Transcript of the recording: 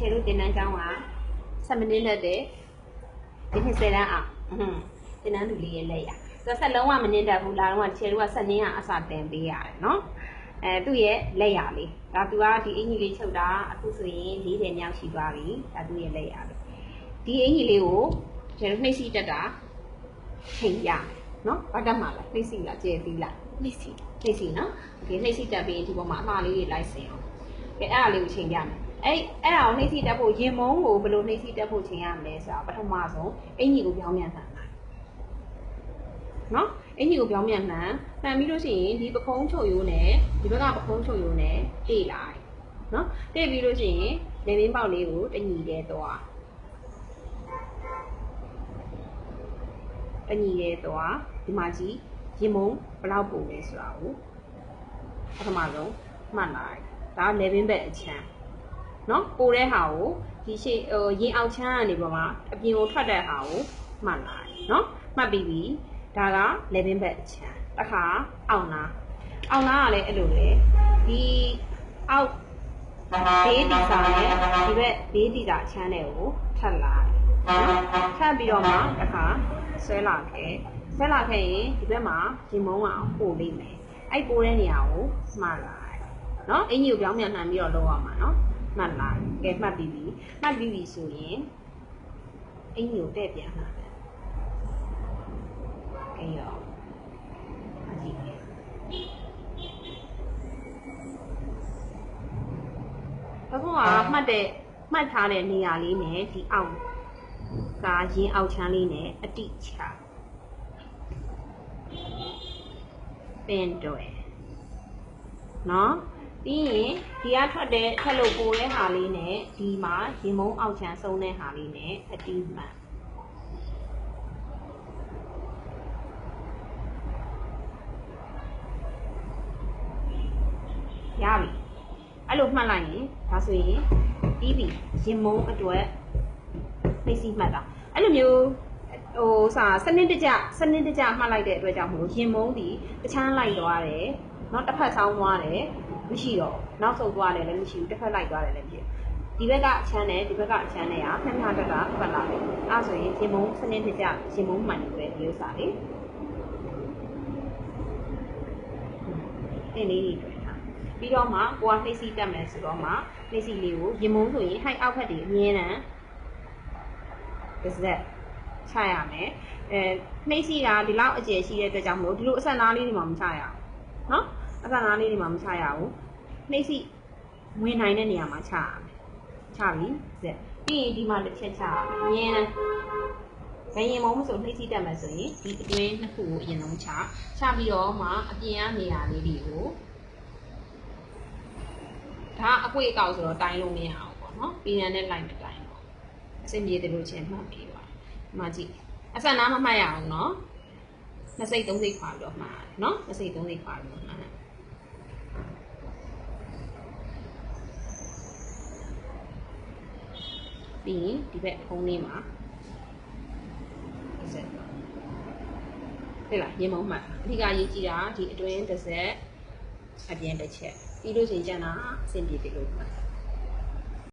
ချယ်တို့တင်တန်းကျောင်းက7မိနစ်နဲ့တဲ့ဒီနှစ်10တန်းအောင်အဟွန်းတင်တန်းသူလေးရဲ့လက်ရသူကဆက်လုံးဝမနင်းတတ်ဘူးလာတော့ချယ်တို့က7နင်းကအစတင်ပေးရတယ်နော်အဲသူ့ရဲ့လက်ရလေးဒါသူကဒီအင်ကြီးလေးချုပ်တာအခုဆိုရင်40မြောက်ရှိသွားပြီဒါသူ့ရဲ့လက်ရလေးဒီအင်ကြီးလေးကိုချယ်တို့နှိမ့်စီတက်တာချိန်ရနော်ဘာတက်မှာလဲနှိမ့်စီလားကျဲသီးလားမစ်စီနှိမ့်စီနော်ဒီနှိမ့်စီတက်ပြီးဒီပေါ်မှာအမှားလေးတွေလိုက်စင်အောင်ကဲအဲ့ဒါလေးကိုချိန်ပြမယ် အဲ့အဲ့ဒါကိုနှိမ့်စီတက်ဖို့ရင်မုံကိုဘယ်လိုနှိမ့်စီတက်ဖို့ချိန်ရမလဲဆိုတာပထမဆုံးအင်ကြီးကိုပြောင်းပြန်ဆန်တာနော်အင်ကြီးကိုပြောင်းပြန်မှန်မှန်ပြီးလို့ရှိရင်ဒီပခုံးချုပ်ရိုးနဲ့ဒီဘက်ကပခုံးချုပ်ရိုးနဲ့တေးလိုက်နော်တေးပြီးလို့ရှိရင်လေဘင်းပေါက်လေးကိုတညီတဲ့သွားတညီတဲ့သွားဒီမှာကြည့်ရင်မုံဘယ်လောက်ပုံလဲဆိုတာကိုပထမဆုံးမှတ်လိုက်ဒါလေဘင်းဘက်အချမ်း နော်ပိုတဲ့ဟာကိုဒီရှေ့ဟိုရင်အောင်ချမ်းကနေပေါ်မှာအပြင်ကိုထွက်တဲ့ဟာကိုမှတ်လိုက်နော်မှတ်ပြီးပြီဒါကလေဘင်းဘက်အချမ်းတစ်ခါအောင်နာအောင်နာကလည်းအဲ့လိုလေဒီအောက်ဘေးတီစာနဲ့ဒီဘက်ဘေးတီစာအချမ်းတွေကိုထပ်လိုက်နော်ထပ်ပြီးတော့မှတစ်ခါဆွဲလာခဲ့ဆွဲလာခဲ့ရင်ဒီဘက်မှာရင်မုံအောင်ပို့လိမ့်မယ်အဲ့ပို့တဲ့နေရာကိုမှားလိုက်နော်အင်ကြီးကိုပြောင်းပြန်လှန်ပြီးတော့လုပ်ရမှာနော် မှတ်လာကဲမှတ်ပြီးပြီမှတ်ပြီးပြီဆိုရင်အင်ကြီးကိုတဲ့ပြန်လှန်တယ်ကဲရောအကြည့်အခုကမှတ်တဲ့မှတ်ထားတဲ့နေရာလေးနဲ့ဒီအောက်ကရင်အောက်ချမ်းလေးနဲ့အတိချပင်တွယ်နော် ပြီးရင်ဒီကထွက်တဲ့ထက်လို့ပိုတဲ့ဟာလေးနဲ့ဒီမှာရင်မုံအောက်ချမ်းဆုံးတဲ့ဟာလေးနဲ့အတိမှန်ရပြီအဲ့လိုမှတ်လိုက်ရင်ဒါဆိုရင်ပြီးပြီရင်မုံအတွက်သိစီမှတ်တာအဲ့လိုမျိုးဟိုစာစနစ်တကျစနစ်တကျမှတ်လိုက်တဲ့အတွက်ကြောင့်မလို့ရင်မုံဒီတခြားလိုက်သွားတယ်เนาะတစ်ဖက်ဆောင်းသွားတယ် မရှိတော့နောက်ဆုံးသွားတယ်လည်းမရှိဘူးတစ်ဖက်လိုက်သွားတယ်လည်းမရှိဘူးဒီဘက်ကအချမ်းနဲ့ဒီဘက်ကအချမ်းနဲ့ကဖက်ဖက်တက်ကပတ်လာတယ်အဲဆိုရင်ရင်မုံစနစ်တကျရင်မုံမှန်တယ်ပဲဒီဥစ္စာလေးအဲ့လေးတွေတွေ့ထားပြီးတော့မှကိုကနှိပ်စီတက်မယ်ဆိုတော့မှနှိပ်စီလေးကိုရင်မုံဆိုရင်ဟိုက်အောက်ဖက်တွေအမြဲတမ်းတစ်စက်ချရမယ်အဲနှိပ်စီတာဒီလောက်အကျယ်ရှိတဲ့အတွက်ကြောင့်မလို့ဒီလိုအဆက်နားလေးတွေမှာမချရအောင်နော် အဆက်နားလေးတွေမှာမချရဘူးနှိပ်စီဝင်နိုင်တဲ့နေရာမှာချရမယ်ချပြီစက်ပြီးရင်ဒီမှာတစ်ချက်ချရမယ်အမြဲတမ်းဘယ်ရင်မုံမဆိုနှိပ်စီတက်မယ်ဆိုရင်ဒီအတွင်းနှစ်ခုကိုအရင်ဆုံးချချပြီးတော့မှအပြင်ကနေရာလေးတွေကိုဒါအကွေအကောက်ဆိုတော့တိုင်းလို့မရအောင်ပေါ့နော်ပြည်ရန်နဲ့လိုက်မတိုင်းပေါ့အစင်ပြေတယ်လို့ချင်းမှတ်ပြီးပါဒီမှာကြည့်အဆက်နားမမှတ်ရအောင်နော်နှစ်စိတ်သုံးစိတ်ခွာပြီးတော့မှားတယ်နော်နှစ်စိတ်သုံးစိတ်ခွာပြီးတော့မှားတယ် ပြီးရင်ဒီဘက်ဖုံးလေးမှာတစ်စက်ဟဲ့လားရေမုံမှတ်အဓိကရေးကြည့်တာဒီအတွင်းတစ်စက်အပြင်တစ်ချက်ပြီးလို့ရှိရင်ကျန်တာအဆင်ပြေတယ်လို့မှတ်